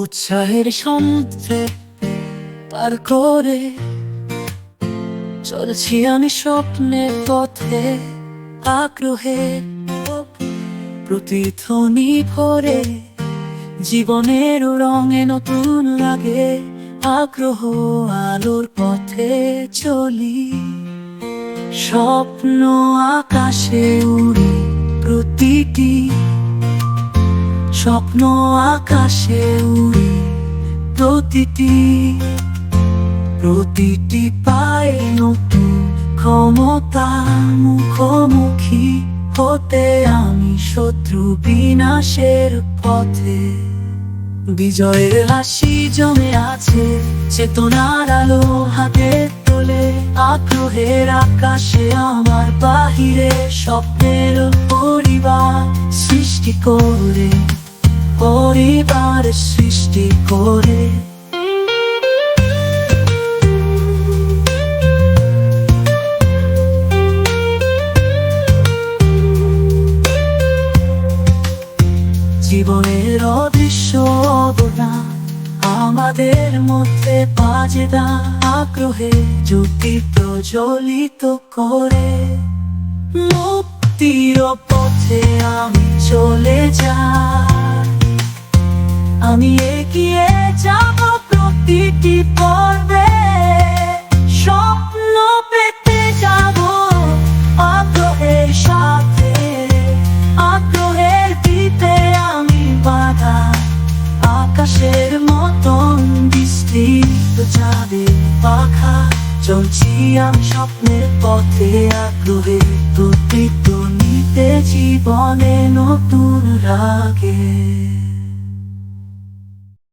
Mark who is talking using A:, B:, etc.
A: উৎসাহের সমুদ্রে পার করে চলছি আমি স্বপ্নের পথে আগ্রহে। প্রতিধ্বনি ভরে জীবনের রঙে নতুন লাগে আগ্রহ আলোর পথে চলি। স্বপ্ন আকাশে উড়ি প্রতিটি স্বপ্ন আকাশে উড়ি প্রতিটি প্রতিটি পায়ে নতুন ক্ষমতা মুখোমুখি হতে আমি শত্রু বিনাশের পথে। বিজয়ের হাসি জমে আছে চেতনার আলো হাতে তোলে, আগ্রহের আকাশে আমার বাহিরে স্বপ্নের পরিবার সৃষ্টি করে। পরিবার সৃষ্টি করে জীবনের অদৃশ্য অবদান আমাদের মধ্যে বাজে দা আগ্রহে জ্যোতি প্রজ্বলিত করে মুক্তির পথে আমি চলে আমি এগিয়ে যাব প্রতিটি পর্বে। স্বপ্ন পেতে যাব আগ্রহের সাথে। আগ্রহের দিতে আমি বাধা আকাশের মতন বিস্তৃত যাবে পাখা। চলছি আমি স্বপ্নের পথে আগ্রহে প্রতিধ্বনিতে জীবনে নতুন রাগে।